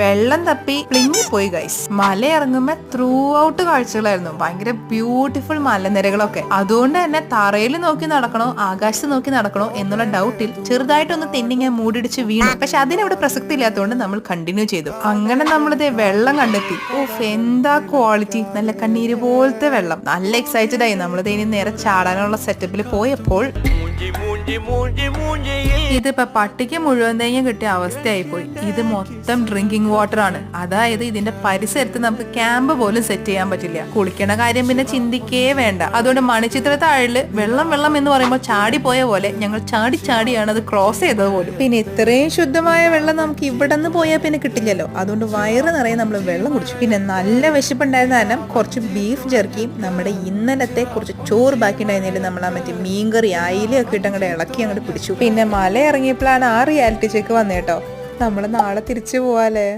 വെള്ളം തപ്പി പ്ലിങ്ങിപ്പോയി ഗൈസ് മല ഇറങ്ങുമ്പോ ത്രൂ ഔട്ട് കാഴ്ചകളായിരുന്നു. ഭയങ്കര ബ്യൂട്ടിഫുൾ മലനിരകളൊക്കെ. അതുകൊണ്ട് തന്നെ തറയിൽ നോക്കി നടക്കണോ ആകാശത്ത് നോക്കി നടക്കണോ എന്നുള്ള ഡൗട്ടിൽ ചെറുതായിട്ടൊന്ന് തെന്നിങ്ങ മൂടിടിച്ച് വീണു. പക്ഷെ അതിനവിടെ പ്രസക്തി ഇല്ലാത്തതുകൊണ്ട് നമ്മൾ കണ്ടിന്യൂ ചെയ്തു. അങ്ങനെ നമ്മളിത് വെള്ളം കണ്ടെത്തി. ഓഫ് എന്താ ക്വാളിറ്റി നല്ല കണ്ണീര് പോലത്തെ വെള്ളം. നല്ല എക്സൈറ്റഡ് ആയി. നമ്മളിത് ഇനി നേരെ ചാടാനുള്ള സെറ്റപ്പിൽ പോയപ്പോൾ ഇതിപ്പോ പട്ടിക്ക് മുഴുവൻ തേങ്ങ കിട്ടിയ അവസ്ഥയായി പോയി ഇത് മൊത്തം ഡ്രിങ്കിങ് വാട്ടർ ആണ്. അതായത് ഇതിന്റെ പരിസരത്ത് നമുക്ക് ക്യാമ്പ് പോലും സെറ്റ് ചെയ്യാൻ പറ്റില്ല. കുളിക്കണ കാര്യം പിന്നെ ചിന്തിക്കേ വേണ്ട. അതുകൊണ്ട് മണിച്ചിത്ര താഴിൽ വെള്ളം വെള്ളം എന്ന് പറയുമ്പോൾ ചാടി പോയ പോലെ ഞങ്ങൾ ചാടി ചാടിയാണ് അത് ക്രോസ് ചെയ്തത് പോലും. പിന്നെ ഇത്രയും ശുദ്ധമായ വെള്ളം നമുക്ക് ഇവിടെ നിന്ന് പോയാൽ പിന്നെ കിട്ടില്ലല്ലോ. അതുകൊണ്ട് വയറ് നിറയെ നമ്മൾ വെള്ളം കുടിച്ചു. പിന്നെ നല്ല വിശപ്പുണ്ടായിരുന്ന കാരണം കുറച്ച് ബീഫ് ജെർക്കിയും നമ്മുടെ ഇന്നലത്തെ കുറച്ച് ചോറ് ബാക്കി ഉണ്ടായിരുന്നെങ്കിൽ നമ്മൾ ആ മറ്റേ മീൻകറി അയിലൊക്കെ ഇട്ട് അങ്ങോട്ട് ഇളക്കി അങ്ങോട്ട് പിടിച്ചു. പിന്നെ മല ഇറങ്ങിയപ്പോഴാണ് ആ റിയാലിറ്റി ചെക്ക് വന്നേട്ടോ നമ്മൾ നാളെ തിരിച്ചു പോവാലേ